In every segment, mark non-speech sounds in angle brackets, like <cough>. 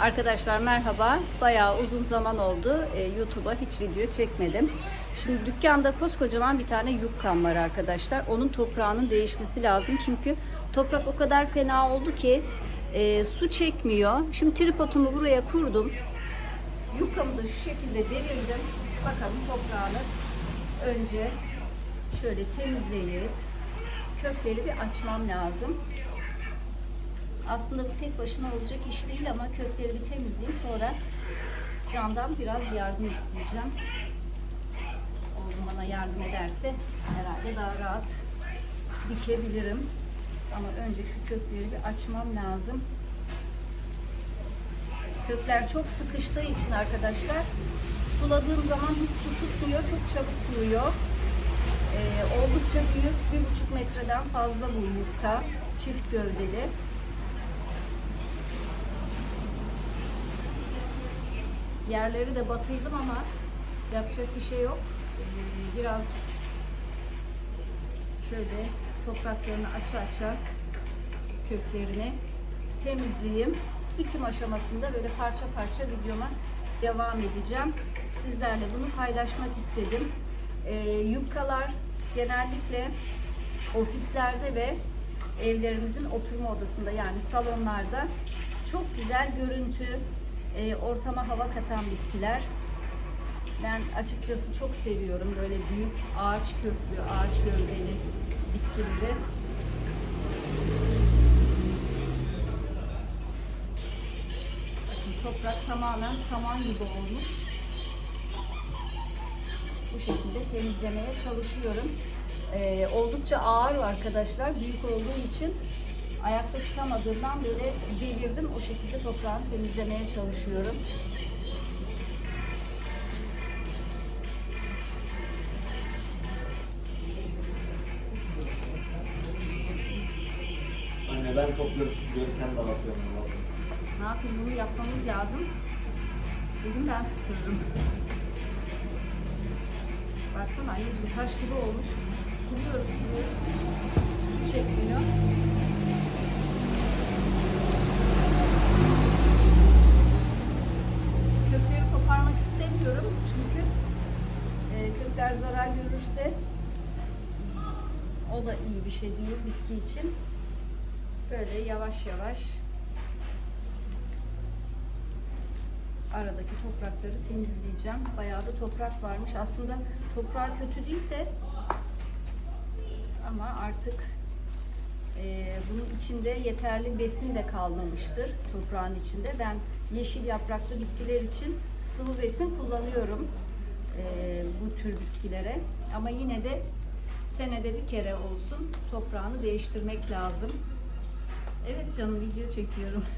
Arkadaşlar merhaba. Bayağı uzun zaman oldu. Ee, YouTube'a hiç video çekmedim. Şimdi dükkanda koskocaman bir tane yukkan var arkadaşlar. Onun toprağının değişmesi lazım. Çünkü toprak o kadar fena oldu ki e, su çekmiyor. Şimdi tripodumu buraya kurdum. Yukkamı da şu şekilde devirdim. Bakalım toprağını önce şöyle temizleyip kökleri bir açmam lazım. Aslında bu tek başına olacak iş değil ama kökleri bir temizleyeyim sonra Can'dan biraz yardım isteyeceğim. Oğlum bana yardım ederse herhalde daha rahat dikebilirim. Ama önce şu kökleri bir açmam lazım. Kökler çok sıkıştığı için arkadaşlar suladığım zaman hiç su tutmuyor, çok çabuk kuruyor. Ee, oldukça büyük, bir buçuk metreden fazla bu yufka, çift gövdeli. Yerleri de batıydım ama yapacak bir şey yok. Ee, biraz şöyle topraklarını aça aça köklerini temizleyeyim. Dikim aşamasında böyle parça parça videoma devam edeceğim. Sizlerle bunu paylaşmak istedim. Ee, yufkalar genellikle ofislerde ve evlerimizin oturma odasında yani salonlarda çok güzel görüntü, e, ortama hava katan bitkiler. Ben açıkçası çok seviyorum böyle büyük ağaç köklü, ağaç gövdeli bitkileri. Bakın toprak tamamen saman gibi olmuş. Bu şekilde temizlemeye çalışıyorum. Ee, oldukça ağır arkadaşlar. Büyük olduğu için ayakta tutamadığımdan böyle devirdim. O şekilde toprağını temizlemeye çalışıyorum. Anne ben topluyorum süpürüyorum sen dağıtıyorsun. Ne yapayım bunu yapmamız lazım. Bugün ben süpürdüm. Baksana anneciğim taş gibi olmuş. Suluyoruz, suluyoruz. Hiç su çekmiyor. Kökleri koparmak istemiyorum çünkü e, kökler zarar görürse o da iyi bir şey değil bitki için. Böyle yavaş yavaş aradaki toprakları temizleyeceğim. Bayağı da toprak varmış. Aslında toprağı kötü değil de ama artık e, bunun içinde yeterli besin de kalmamıştır toprağın içinde. Ben yeşil yapraklı bitkiler için sıvı besin kullanıyorum e, bu tür bitkilere. Ama yine de senede bir kere olsun toprağını değiştirmek lazım. Evet canım video çekiyorum. <laughs>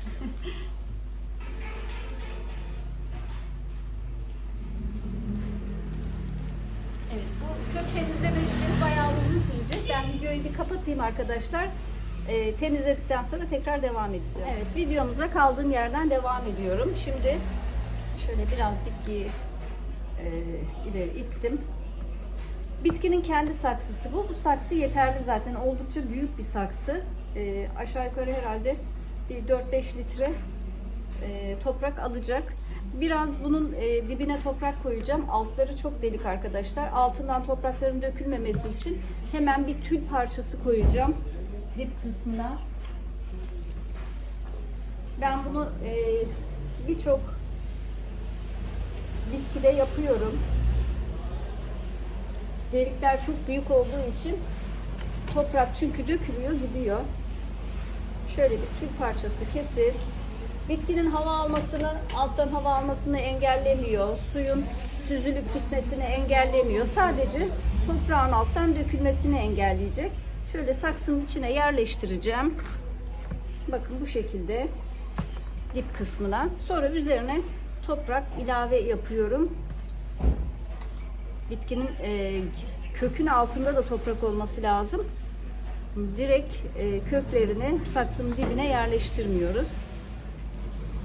Evet bu kök temizleme işlemi bayağı uzun sürecek. Ben videoyu bir kapatayım arkadaşlar. Ee, temizledikten sonra tekrar devam edeceğim. Evet videomuza kaldığım yerden devam ediyorum. Şimdi şöyle biraz bitkiyi e, ileri ittim. Bitkinin kendi saksısı bu. Bu saksı yeterli zaten. Oldukça büyük bir saksı. Ee, aşağı yukarı herhalde bir 4-5 litre e, toprak alacak. Biraz bunun e, dibine toprak koyacağım. Altları çok delik arkadaşlar. Altından toprakların dökülmemesi için hemen bir tül parçası koyacağım dip kısmına. Ben bunu e, birçok bitkide yapıyorum. Delikler çok büyük olduğu için toprak çünkü dökülüyor gidiyor. Şöyle bir tül parçası kesip bitkinin hava almasını, alttan hava almasını engellemiyor. Suyun süzülüp gitmesini engellemiyor. Sadece toprağın alttan dökülmesini engelleyecek. Şöyle saksının içine yerleştireceğim. Bakın bu şekilde dip kısmına. Sonra üzerine toprak ilave yapıyorum. Bitkinin e, kökün altında da toprak olması lazım. Direkt e, köklerini saksının dibine yerleştirmiyoruz.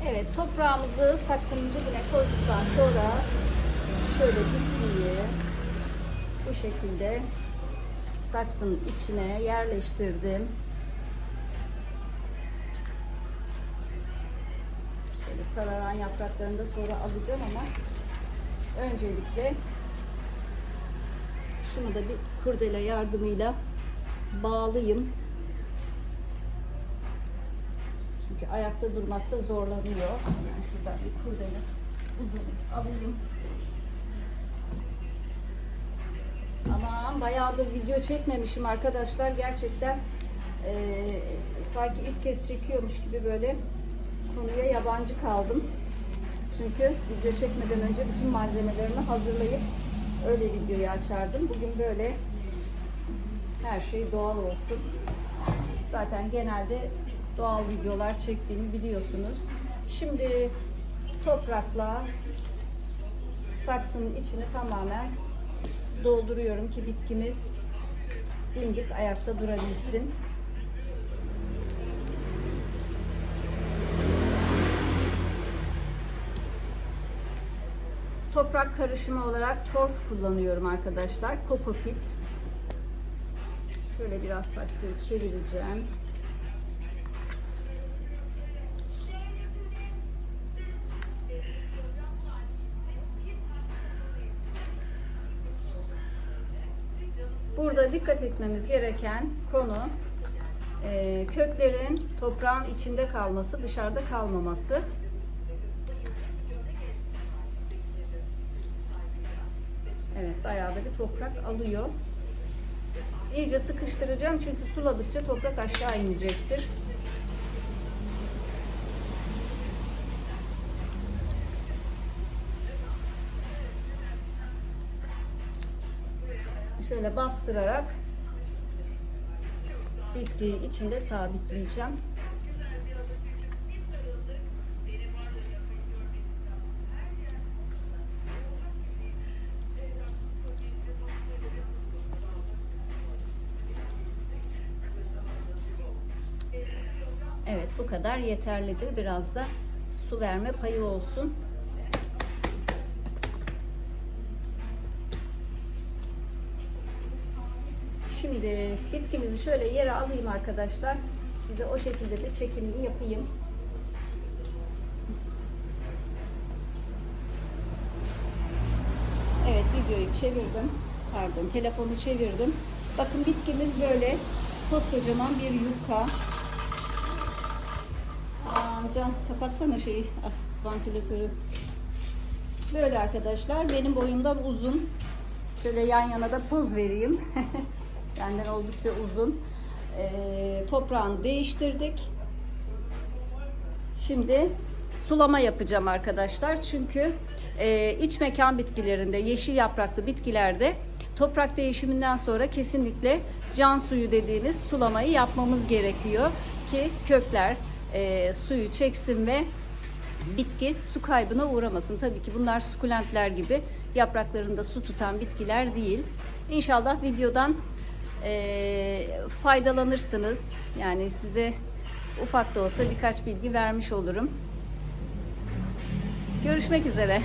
Evet toprağımızı saksının dibine koyduktan sonra şöyle bitkiyi bu şekilde saksının içine yerleştirdim. Şöyle sararan yapraklarını da sonra alacağım ama öncelikle şunu da bir kurdele yardımıyla bağlayayım. Çünkü ayakta durmakta zorlanıyor. Ben şuradan bir kurdele uzanıp alayım. Aman bayağıdır video çekmemişim arkadaşlar. Gerçekten eee, sanki ilk kez çekiyormuş gibi böyle konuya yabancı kaldım. Çünkü video çekmeden önce bütün malzemelerimi hazırlayıp öyle videoyu açardım. Bugün böyle her şey doğal olsun. Zaten genelde doğal videolar çektiğimi biliyorsunuz. Şimdi toprakla saksının içini tamamen dolduruyorum ki bitkimiz dimdik ayakta durabilsin. Toprak karışımı olarak torf kullanıyorum arkadaşlar. Kokopit. Şöyle biraz saksıyı çevireceğim. Burada dikkat etmemiz gereken konu e, köklerin toprağın içinde kalması, dışarıda kalmaması. Evet, bayağı da bir toprak alıyor. İyice sıkıştıracağım çünkü suladıkça toprak aşağı inecektir. Şöyle bastırarak bittiği içinde sabitleyeceğim. Bu kadar yeterlidir. Biraz da su verme payı olsun. Şimdi bitkimizi şöyle yere alayım arkadaşlar. Size o şekilde de çekimini yapayım. Evet videoyu çevirdim. Pardon telefonu çevirdim. Bakın bitkimiz böyle koskocaman bir yufka. Aman can kapatsana şeyi as vantilatörü. Böyle arkadaşlar benim boyumdan uzun. Şöyle yan yana da poz vereyim. <laughs> Benden oldukça uzun. Ee, toprağını değiştirdik. Şimdi sulama yapacağım arkadaşlar. Çünkü e, iç mekan bitkilerinde, yeşil yapraklı bitkilerde toprak değişiminden sonra kesinlikle can suyu dediğimiz sulamayı yapmamız gerekiyor ki kökler e, suyu çeksin ve bitki su kaybına uğramasın. Tabii ki bunlar sukulentler gibi yapraklarında su tutan bitkiler değil. İnşallah videodan e, faydalanırsınız. Yani size ufak da olsa birkaç bilgi vermiş olurum. Görüşmek üzere.